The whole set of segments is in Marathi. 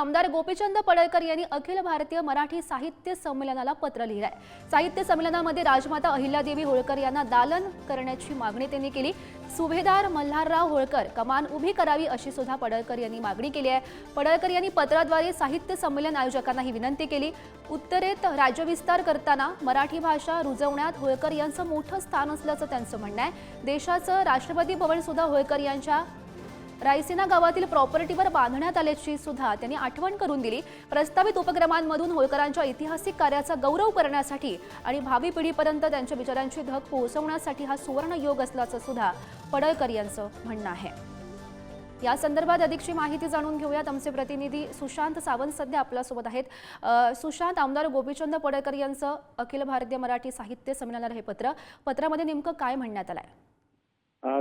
आमदार गोपीचंद पडळकर यांनी अखिल भारतीय मराठी साहित्य संमेलनाला पत्र लिहिलंय. साहित्य संमेलनामध्ये राजमाता अहिल्यादेवी होळकर यांना दालन करण्याची मागणी त्यांनी केली. सुभेदार मल्हारराव होळकर कमान उभी करावी अशी सुद्धा पडळकर यांनी मागणी केली आहे. पडळकर यांनी पत्राद्वारे साहित्य संमेलन आयोजकांना ही विनंती केली. उत्तरेत राज्यविस्तार करताना मराठी भाषा रुजवण्यात होळकर यांचं मोठं स्थान असल्याचं त्यांचं म्हणणं आहे. देशाचं राष्ट्रपती भवन सुद्धा होळकर यांच्या रायसिना गावातील प्रॉपर्टीवर बांधण्यात आल्याची सुद्धा त्यांनी आठवण करून दिली. प्रस्तावित उपक्रमांमधून होळकरांच्या ऐतिहासिक कार्याचा गौरव करण्यासाठी आणि भावी पिढीपर्यंत त्यांच्या विचारांची धग पोहोचवण्यासाठी हा सुवर्ण योग असल्याचं सुद्धा पडळकर यांचं म्हणणं आहे. या संदर्भात अधिकची माहिती जाणून घेऊयात. आमचे प्रतिनिधी सुशांत सावंत सध्या आपल्यासोबत आहेत. सुशांत आमदार गोपीचंद पडळकर यांचं अखिल भारतीय मराठी साहित्य संमेलनाला हे पत्र. पत्रामध्ये नेमकं काय म्हणण्यात आलं आहे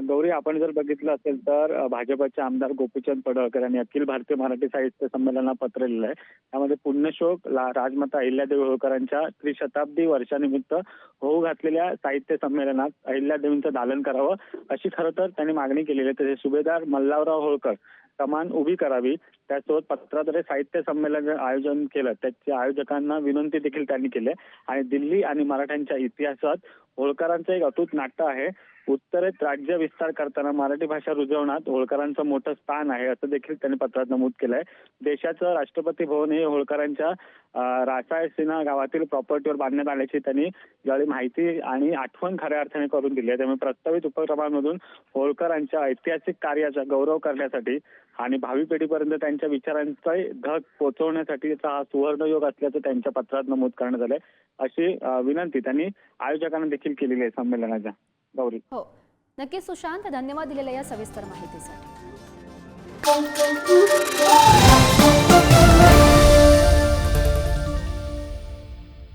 गौरी आपण जर बघितलं असेल तर भाजपचे आमदार गोपीचंद पडळकर यांनी अखिल भारतीय मराठी साहित्य संमेलनाला पत्र लिहिलं आहे. त्यामध्ये पुण्यशोक राजमाता अहिल्यादेवी होळकरांच्या त्रिशताब्दी वर्षानिमित्त होऊ घातलेल्या साहित्य संमेलनात अहिल्यादेवींचं दालन करावं अशी खरं तर त्यांनी मागणी केलेली आहे. तसे सुभेदार मल्हारराव होळकर कमान उभी करावी त्यासोबत पत्राद्वारे साहित्य संमेलन आयोजन केलं. त्याच्या आयोजकांना विनंती देखील त्यांनी केली आणि दिल्ली आणि मराठ्यांच्या इतिहासात होळकरांचं एक अतूट नाट्य आहे. उत्तरेत राज्य विस्तार करताना मराठी भाषा रुजवण्यात होळकरांचं मोठं स्थान आहे असं देखील त्यांनी पत्रात नमूद केलंय. देशाचं राष्ट्रपती भवन हे होळकरांच्या अं, रासायसिना गावातील प्रॉपर्टीवर बांधण्यात आल्याची त्यांनी ज्यावेळी माहिती आणि आठवण खऱ्या अर्थाने करून दिली आहे. त्यामुळे प्रस्तावित उपक्रमांमधून होळकरांच्या ऐतिहासिक कार्याचा गौरव करण्यासाठी आणि भावी पिढीपर्यंत त्यांच्या विचारांचा धग पोहोचवण्यासाठीचा हा सुवर्णयोग असल्याचं त्यांच्या पत्रात नमूद करण्यात आलंय. अशी विनंती त्यांनी आयोजकांना देखील देखील केलेली आहे संमेलनाच्या. गौरी. हो. नक्कीच सुशांत धन्यवाद दिलेल्या या सविस्तर माहितीसाठी.